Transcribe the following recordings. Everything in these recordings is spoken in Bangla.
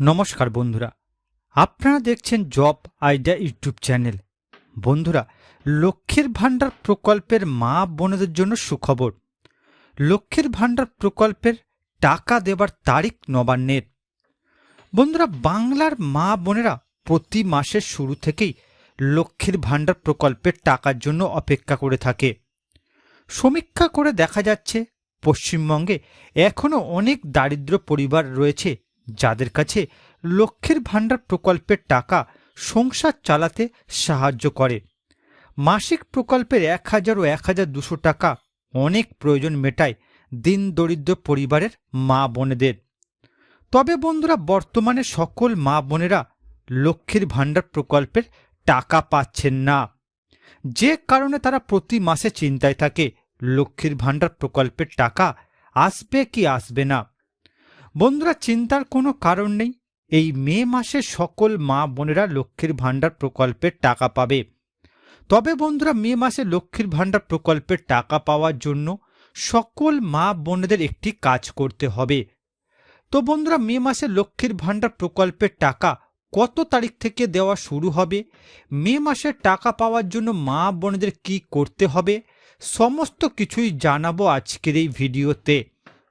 নমস্কার বন্ধুরা। আপনারা দেখছেন জব আইডিয়া ইউটিউব চ্যানেল। বন্ধুরা, লক্ষ্মীর ভাণ্ডার প্রকল্পের মা বোনেদের জন্য সুখবর। লক্ষ্মীর ভাণ্ডার প্রকল্পের টাকা দেবার তারিখ নবান্নের। বন্ধুরা, বাংলার মা বোনেরা প্রতি মাসের শুরু থেকেই লক্ষ্মীর ভাণ্ডার প্রকল্পের টাকার জন্য অপেক্ষা করে থাকে। সমীক্ষা করে দেখা যাচ্ছে, পশ্চিমবঙ্গে এখনও অনেক দারিদ্র পরিবার রয়েছে যাদের কাছে লক্ষ্মীর ভাণ্ডার প্রকল্পের টাকা সংসার চালাতে সাহায্য করে। মাসিক প্রকল্পের এক হাজার ও এক হাজার দুশো টাকা অনেক প্রয়োজন মেটায় দিন দরিদ্র পরিবারের মা বোনেদের। তবে বন্ধুরা, বর্তমানে সকল মা বোনেরা লক্ষ্মীর ভাণ্ডার প্রকল্পের টাকা পাচ্ছেন না। যে কারণে তারা প্রতি মাসে চিন্তায় থাকে, লক্ষ্মীর ভাণ্ডার প্রকল্পের টাকা আসবে কি আসবে না। বন্ধুরা, চিন্তার কোনো কারণ নেই। এই মে মাসে সকল মা বোনেরা লক্ষ্মীর ভাণ্ডার প্রকল্পের টাকা পাবে। তবে বন্ধুরা, মে মাসে লক্ষ্মীর ভাণ্ডার প্রকল্পের টাকা পাওয়ার জন্য সকল মা বোনেদের একটি কাজ করতে হবে। তো বন্ধুরা, মে মাসে লক্ষ্মীর ভাণ্ডার প্রকল্পের টাকা কত তারিখ থেকে দেওয়া শুরু হবে? মে মাসের টাকা পাওয়ার জন্য মা বোনেদের কি করতে হবে? সমস্ত কিছুই জানাব আজকের এই ভিডিওতে।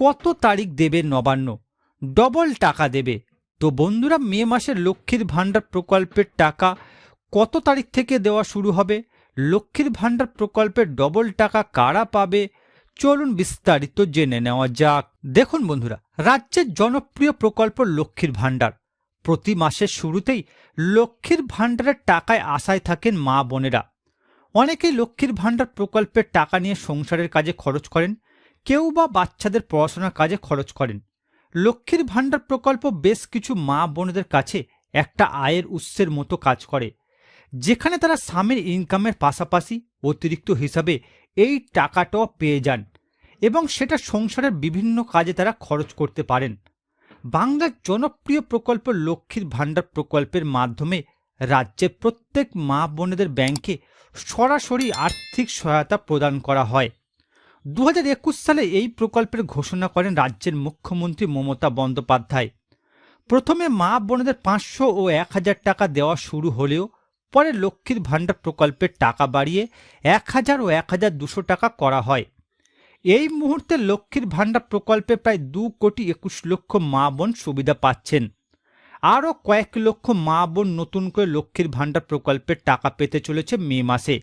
কত তারিখ দেবে নবান্ন? ডবল টাকা দেবে। তো বন্ধুরা, মে মাসে লক্ষ্মীর ভাণ্ডার প্রকল্পের টাকা কত তারিখ থেকে দেওয়া শুরু হবে? লক্ষ্মীর ভাণ্ডার প্রকল্পের ডবল টাকা কারা পাবে? চলুন বিস্তারিত জেনে নেওয়া যাক। দেখুন বন্ধুরা, রাজ্যের জনপ্রিয় প্রকল্প লক্ষ্মীর ভাণ্ডার। প্রতি মাসের শুরুতেই লক্ষ্মীর ভাণ্ডারের টাকায় আশায় থাকেন মা বোনেরা। অনেকেই লক্ষ্মীর ভাণ্ডার প্রকল্পের টাকা নিয়ে সংসারের কাজে খরচ করেন কেউ বা বাচ্চাদের পড়াশোনার কাজে খরচ করেন। লক্ষ্মীর ভাণ্ডার প্রকল্প বেশ কিছু মা বোনেদের কাছে একটা আয়ের উৎসের মতো কাজ করে, যেখানে তারা স্বামীর ইনকামের পাশাপাশি অতিরিক্ত হিসাবে এই টাকাটাও পেয়ে যান এবং সেটা সংসারের বিভিন্ন কাজে তারা খরচ করতে পারেন। বাংলার জনপ্রিয় প্রকল্প লক্ষ্মীর ভাণ্ডার প্রকল্পের মাধ্যমে রাজ্যের প্রত্যেক মা বোনেদের ব্যাংকে সরাসরি আর্থিক সহায়তা প্রদান করা হয়। দু হাজার একুশ সালে এই প্রকল্পের ঘোষণা করেন রাজ্যের মুখ্যমন্ত্রী মমতা বন্দ্যোপাধ্যায়। প্রথমে মা বোনদের পাঁচশো ও এক হাজার টাকা দেওয়া শুরু হলেও পরে লক্ষ্মীর ভাণ্ডার প্রকল্পের টাকা বাড়িয়ে এক হাজার ও এক হাজার দুশো টাকা করা হয়। এই মুহূর্তে লক্ষ্মীর ভাণ্ডার প্রকল্পে প্রায় দু কোটি একুশ লক্ষ মা বোন সুবিধা পাচ্ছেন। আরও কয়েক লক্ষ মা বোন নতুন করে লক্ষ্মীর ভাণ্ডার প্রকল্পের টাকা পেতে চলেছে মে মাসে।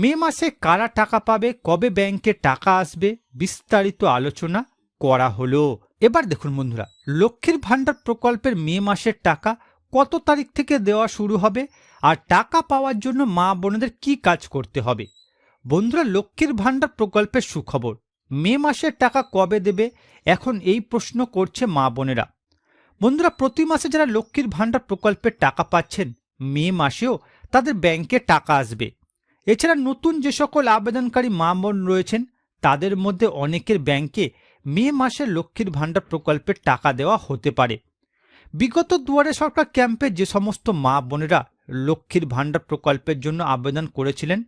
মে মাসে কারা টাকা পাবে, কবে ব্যাংকে টাকা আসবে, বিস্তারিত আলোচনা করা হলো। এবার দেখুন বন্ধুরা, লক্ষ্মীর ভাণ্ডার প্রকল্পের মে মাসের টাকা কত তারিখ থেকে দেওয়া শুরু হবে আর টাকা পাওয়ার জন্য মা বোনেদের কি কাজ করতে হবে? বন্ধুরা, লক্ষ্মীর ভাণ্ডার প্রকল্পের সুখবর। মে মাসের টাকা কবে দেবে? এখন এই প্রশ্ন করছে মা বোনেরা। বন্ধুরা, প্রতি মাসে যারা লক্ষ্মীর ভাণ্ডার প্রকল্পের টাকা পাচ্ছেন, মে মাসেও তাদের ব্যাংকে টাকা আসবে। এছাড়া নতুন যে সকল আবেদনকারী মা বোন রয়েছেন, তাদের মধ্যে অনেকের ব্যাংকে মে মাসে লক্ষ্মীর ভাণ্ডার প্রকল্পের টাকা দেওয়া হতে পারে। বিগত দুয়ারে সরকার ক্যাম্পে যে সমস্ত মা বোনেরা লক্ষ্মীর ভাণ্ডার প্রকল্পের জন্য আবেদন করেছিলেন,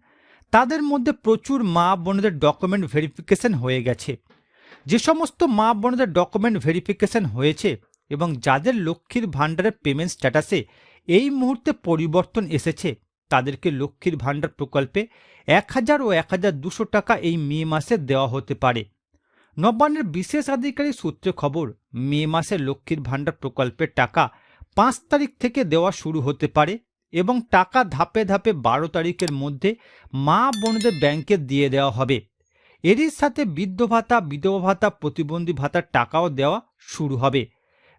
তাদের মধ্যে প্রচুর মা বোনেদের ডকুমেন্ট ভেরিফিকেশন হয়ে গেছে। যে সমস্ত মা বোনেদের ডকুমেন্ট ভেরিফিকেশন হয়েছে এবং যাদের লক্ষ্মীর ভাণ্ডারের পেমেন্ট স্ট্যাটাসে এই মুহূর্তে পরিবর্তন এসেছে তাদেরকে লক্ষ্মীর ভাণ্ডার প্রকল্পে এক হাজার ও এক হাজার দুশো টাকা এই মে মাসে দেওয়া হতে পারে। নবান্নের বিশেষ আধিকারিক সূত্রে খবর, মে মাসে লক্ষ্মীর ভাণ্ডার প্রকল্পের টাকা পাঁচ তারিখ থেকে দেওয়া শুরু হতে পারে এবং টাকা ধাপে ধাপে বারো তারিখের মধ্যে মা বোনদের ব্যাংকে দিয়ে দেওয়া হবে। এরই সাথে বৃদ্ধ ভাতা, বিধবা ভাতা, প্রতিবন্ধী ভাতার টাকাও দেওয়া শুরু হবে।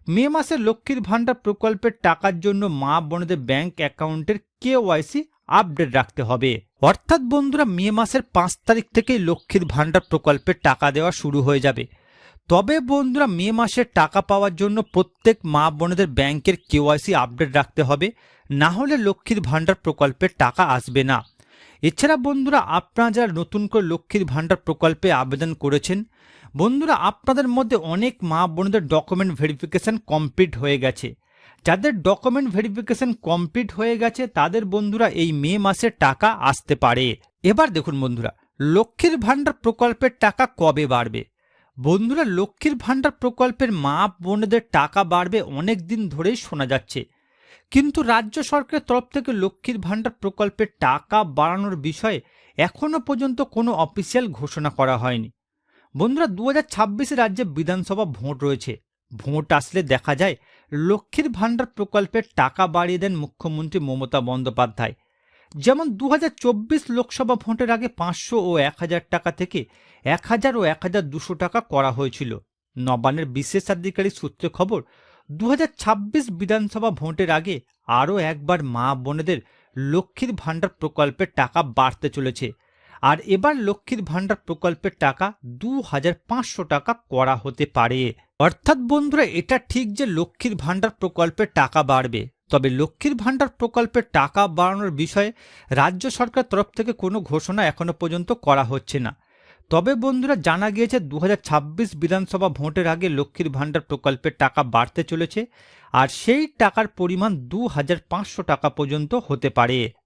মে মাসে লক্ষ্মীর ভাণ্ডার প্রকল্পের টাকার জন্য মা বোনদের ব্যাংক অ্যাকাউন্টের কেওয়াইসি আপডেট রাখতে হবে। অর্থাৎ বন্ধুরা, মে মাসের পাঁচ তারিখ থেকেই লক্ষ্মীর ভাণ্ডার প্রকল্পের টাকা দেওয়া শুরু হয়ে যাবে। তবে বন্ধুরা, মে মাসের টাকা পাওয়ার জন্য প্রত্যেক মা বোনেদের ব্যাংকের কেওয়াইসি আপডেট রাখতে হবে। না হলে লক্ষ্মীর ভাণ্ডার প্রকল্পের টাকা আসবে না। এছাড়া বন্ধুরা, আপনারা যারা নতুন করে লক্ষ্মীর ভাণ্ডার প্রকল্পে আবেদন করেছেন বন্ধুরা, আপনাদের মধ্যে অনেক মা বোনদের ডকুমেন্ট ভেরিফিকেশন কমপ্লিট হয়ে গেছে। যাদের ডকুমেন্ট ভেরিফিকেশন কমপ্লিট হয়ে গেছে, তাদের বন্ধুরা এই মে মাসে টাকা আসতে পারে। এবার দেখুন বন্ধুরা, লক্ষ্মীর ভাণ্ডার প্রকল্পের টাকা কবে বাড়বে? বন্ধুরা, লক্ষ্মীর ভাণ্ডার প্রকল্পের মা বোনেদের টাকা বাড়বে অনেক দিন ধরেই শোনা যাচ্ছে। কিন্তু রাজ্য সরকারের তরফ থেকে লক্ষ্মীর ভাণ্ডার প্রকল্পের টাকা বাড়ানোর বিষয়ে এখনও পর্যন্ত কোনো অফিসিয়াল ঘোষণা করা হয়নি। বন্ধুরা দু হাজার ছাব্বিশে রাজ্যে বিধানসভা ভোট রয়েছে। ভোট আসলে দেখা যায় লক্ষ্মীর ভাণ্ডার প্রকল্পের টাকা বাড়িয়ে দেন মুখ্যমন্ত্রী মমতা বন্দ্যোপাধ্যায়। যেমন দুহাজার চব্বিশ লোকসভা ভোটের আগে পাঁচশো ও এক হাজার টাকা থেকে এক হাজার ও এক হাজার দুশো টাকা করা হয়েছিল। নবান্নের বিশেষাধিকারী সূত্রে খবর দু হাজার ছাব্বিশ বিধানসভা ভোটের আগে আরও একবার মা বোনেদের লক্ষ্মীর ভাণ্ডার প্রকল্পের টাকা বাড়তে চলেছে। আর এবার লক্ষ্মীর ভাণ্ডার প্রকল্পের টাকা দু হাজার পাঁচশো টাকা করা হতে পারে। অর্থাৎ বন্ধুরা, এটা ঠিক যে লক্ষ্মীর ভাণ্ডার প্রকল্পের টাকা বাড়বে। তবে লক্ষ্মীর ভাণ্ডার প্রকল্পের টাকা বাড়ানোর বিষয়ে রাজ্য সরকার তরফ থেকে কোনো ঘোষণা এখনও পর্যন্ত করা হচ্ছে না। তবে বন্ধুরা, জানা গিয়েছে দু হাজার ছাব্বিশ বিধানসভা ভোটের আগে লক্ষ্মীর ভাণ্ডার প্রকল্পের টাকা বাড়তে চলেছে, আর সেই টাকার পরিমাণ দু হাজার পাঁচশো টাকা পর্যন্ত হতে পারে।